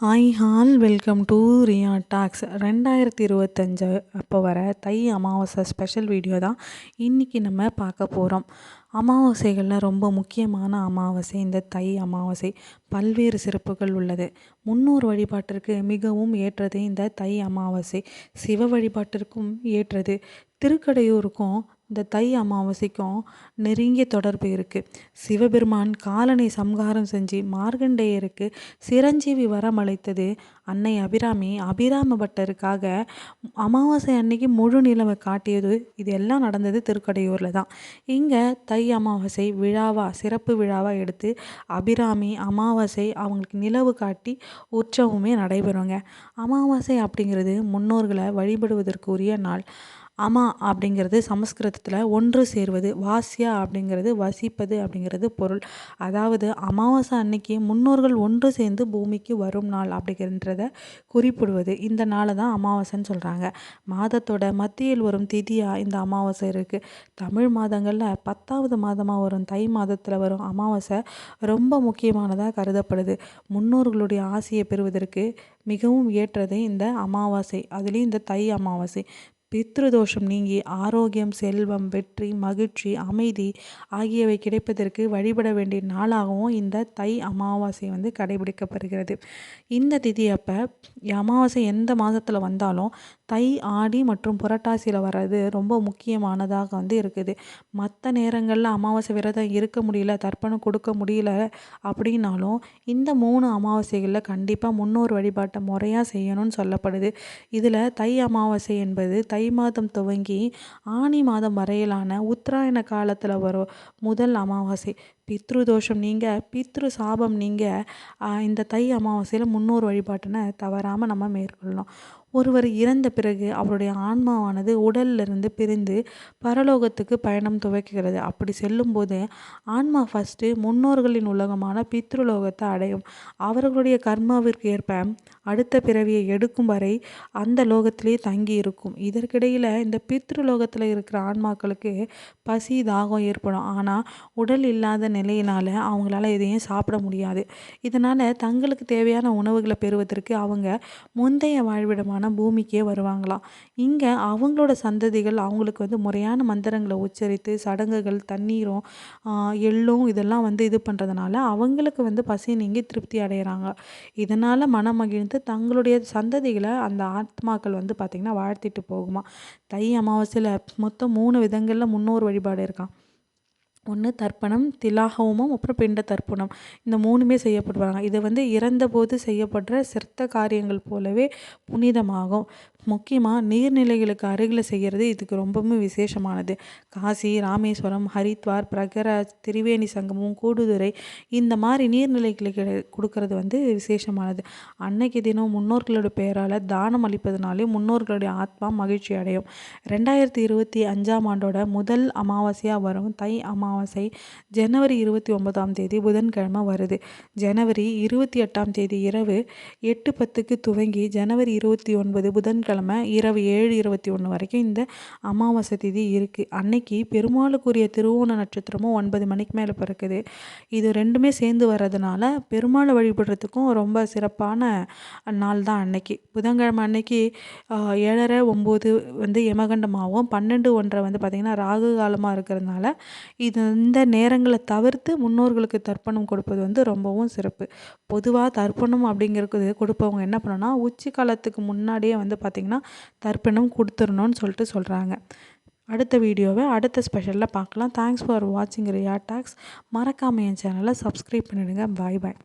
Hi all welcome to Riya talks ரெண்டாயிரத்தி இருபத்தஞ்சு அப்போ வர தை அமாவாசை ஸ்பெஷல் வீடியோ தான் இன்றைக்கி நம்ம பார்க்க போகிறோம் அமாவாசைகளில் ரொம்ப முக்கியமான அமாவாசை இந்த தை அமாவாசை. பல்வேறு சிறப்புகள் உள்ளது. முன்னோர் வழிபாட்டிற்கு மிகவும் ஏற்றது இந்த தை அமாவாசை. சிவ வழிபாட்டிற்கும் ஏற்றது. திருக்கடையூருக்கும் இந்த தை அமாவாசைக்கும் நெருங்கிய தொடர்பு இருக்குது சிவபெருமான் காலனை சம்ஹாரம் செஞ்சு மார்கண்டேயருக்கு சிரஞ்சீவி வரமளித்தது அன்னை அபிராமி. அபிராம பட்டருக்காக அமாவாசை அன்னைக்கு முழு நிலவை காட்டியது இது எல்லாம் நடந்தது திருக்கடையூரில் தான். இங்கே தை அமாவாசை விழாவாக சிறப்பு விழாவாக எடுத்து அபிராமி அமாவாசை அவங்களுக்கு நிலவு காட்டி உற்சவமே நடைபெறுங்க. அமாவாசை அப்படிங்கிறது முன்னோர்களை வழிபடுவதற்கு உரிய நாள். அமா அப்படிங்கிறது சமஸ்கிருதத்தில் ஒன்று சேர்வது வாசியா அப்படிங்கிறது வசிப்பது அப்படிங்கிறது பொருள். அதாவது அமாவாசை அன்னைக்கு முன்னோர்கள் ஒன்று சேர்ந்து பூமிக்கு வரும் நாள் அப்படிங்கிறத குறிப்பிடுவது. இந்த நாளை தான் அமாவாசைன்னு சொல்கிறாங்க மாதத்தோட மத்தியில் வரும் திதியாக இந்த அமாவாசை இருக்குது தமிழ் மாதங்களில் பத்தாவது மாதமாக வரும் தை மாதத்தில் வரும் அமாவாசை ரொம்ப முக்கியமானதாக கருதப்படுது. முன்னோர்களுடைய ஆசையை பெறுவதற்கு மிகவும் ஏற்றது இந்த அமாவாசை. அதுலேயும் இந்த தை அமாவாசை. பித்ருதோஷம் நீங்கி ஆரோக்கியம் செல்வம் வெற்றி மகிழ்ச்சி அமைதி ஆகியவை கிடைப்பதற்கு வழிபட வேண்டிய நாளாகவும் இந்த தை அமாவாசை வந்து கடைபிடிக்கப்படுகிறது. இந்த திதி அப்போ அமாவாசை எந்த மாதத்தில் வந்தாலும் தை ஆடி மற்றும் புரட்டாசியில் வர்றது ரொம்ப முக்கியமானதாக வந்து இருக்குது. மற்ற நேரங்களில் அமாவாசை விரதம் இருக்க முடியல தர்ப்பணம் கொடுக்க முடியல அப்படின்னாலும் இந்த மூணு அமாவாசைகளில் கண்டிப்பாக முன்னோர் வழிபாட்டை முறையாக செய்யணும்னு சொல்லப்படுது. இதில் தை அமாவாசை என்பது தை தை மாதம் துவங்கி ஆனி மாதம் வரையிலான உத்தராயண காலத்தில் வரும் முதல் அமாவாசை. பித்ரு தோஷம் நீங்கள் பித்ரு சாபம் நீங்கள் இந்த தை அமாவாசையில் முன்னோர் வழிபாட்டினை தவறாமல் நம்ம மேற்கொள்ளணும். ஒருவர் இறந்த பிறகு அவருடைய ஆன்மாவானது உடல்லிருந்து பிரிந்து பரலோகத்துக்கு பயணம் துவக்குகிறது. அப்படி செல்லும்போது ஆன்மா ஃபஸ்ட்டு முன்னோர்களின் உலகமான பித்ருலோகத்தை அடையும். அவர்களுடைய கர்மாவிற்கு ஏற்ப அடுத்த பிறவியை எடுக்கும் வரை அந்த லோகத்திலே தங்கி இருக்கும் இதற்கிடையில் இந்த பித்ருலோகத்தில் இருக்கிற ஆன்மாக்களுக்கு பசி தாகம் ஏற்படும். ஆனால் உடல் இல்லாத நிலையினால் அவங்களால எதையும் சாப்பிட முடியாது. இதனால் தங்களுக்கு தேவையான உணவுகளை பெறுவதற்கு அவங்க முந்தைய வாழ்விடமான பூமிக்கே வருவாங்களாம். இங்கே அவங்களோட சந்ததிகள் அவங்களுக்கு வந்து முறையான மந்திரங்களை உச்சரித்து சடங்குகள் தண்ணீரும் எள்ளும் இதெல்லாம் வந்து இது பண்ணுறதுனால அவங்களுக்கு வந்து பசி நீங்கி திருப்தி அடைகிறாங்க இதனால் மனம் மகிழ்ந்து தங்களுடைய சந்ததிகளை அந்த ஆத்மாக்கள் வந்து பார்த்திங்கன்னா வாழ்த்திட்டு போகுமா. தை அமாவாசையில் மொத்தம் மூணு விதங்களில் முன்னோர் வழிபாடு இருக்கான் ஒன்று தர்ப்பணம் திலாகவமும் அப்புறம் பிண்ட தர்ப்பணம். இந்த மூணுமே செய்யப்படுவாங்க. இது வந்து இறந்தபோது செய்யப்படுற சிரத்த காரியங்கள் போலவே புனிதமாகும். முக்கியமாக நீர்நிலைகளுக்கு அருகில் செய்கிறது இதுக்கு ரொம்பவும் விசேஷமானது. காசி ராமேஸ்வரம் ஹரித்வார் பிரகராஜ் திரிவேணி சங்கமம் கூடுதுறை இந்த மாதிரி நீர்நிலைகளுக்கு கொடுக்கறது வந்து விசேஷமானது. அன்னைக்கு தினம் முன்னோர்களோட பெயரால் தானம் அளிப்பதனாலே முன்னோர்களுடைய ஆத்மா மகிழ்ச்சி அடையும். ரெண்டாயிரத்தி இருபத்தி அஞ்சாம் ஆண்டோட முதல் அமாவாசையாக வரும் தை அமாவாசை ஜனவரி இருபத்தி ஒன்பதாம் தேதி புதன்கிழமை வருது. ஜனவரி இருபத்தி எட்டாம் தேதி இரவு எட்டு பத்துக்கு துவங்கி ஜனவரி இருபத்தி ஒன்பது புதன்கிழமை கிழமை இரவு ஏழு இருபத்தி ஒன்று வரைக்கும் இந்த அமாவாசை திதி இருக்குது அன்னைக்கு பெருமாளுக்குரிய திருவோண நட்சத்திரமும் ஒன்பது மணிக்கு மேலே பிறக்குது. இது ரெண்டுமே சேர்ந்து வர்றதுனால பெருமாளை வழிபடுறதுக்கும் ரொம்ப சிறப்பான நாள் தான் அன்னைக்கு. புதன்கிழமை அன்னைக்கு ஏழரை ஒம்பது வந்து யமகண்டமாகவும் பன்னெண்டு ஒன்றரை வந்து பார்த்திங்கன்னா ராகு காலமாக இருக்கிறதுனால இது இந்த நேரங்களை தவிர்த்து முன்னோர்களுக்கு தர்ப்பணம் கொடுப்பது வந்து ரொம்பவும் சிறப்பு. பொதுவாக தர்ப்பணம் அப்படிங்கிறது கொடுப்பவங்க என்ன பண்ணோன்னா உச்சி காலத்துக்கு முன்னாடியே வந்து பார்த்திங்கன்னா பார்த்திங்கன்னா தர்ப்பணம் கொடுத்துடணும்னு சொல்லிட்டு சொல்கிறாங்க அடுத்த வீடியோவை அடுத்த ஸ்பெஷலில் பார்க்கலாம். தேங்க்ஸ் ஃபார் வாட்சிங் ரியா டாக்ஸ் மறக்காமல் என் சேனலை சப்ஸ்கிரைப் பண்ணிவிடுங்க பாய் பாய்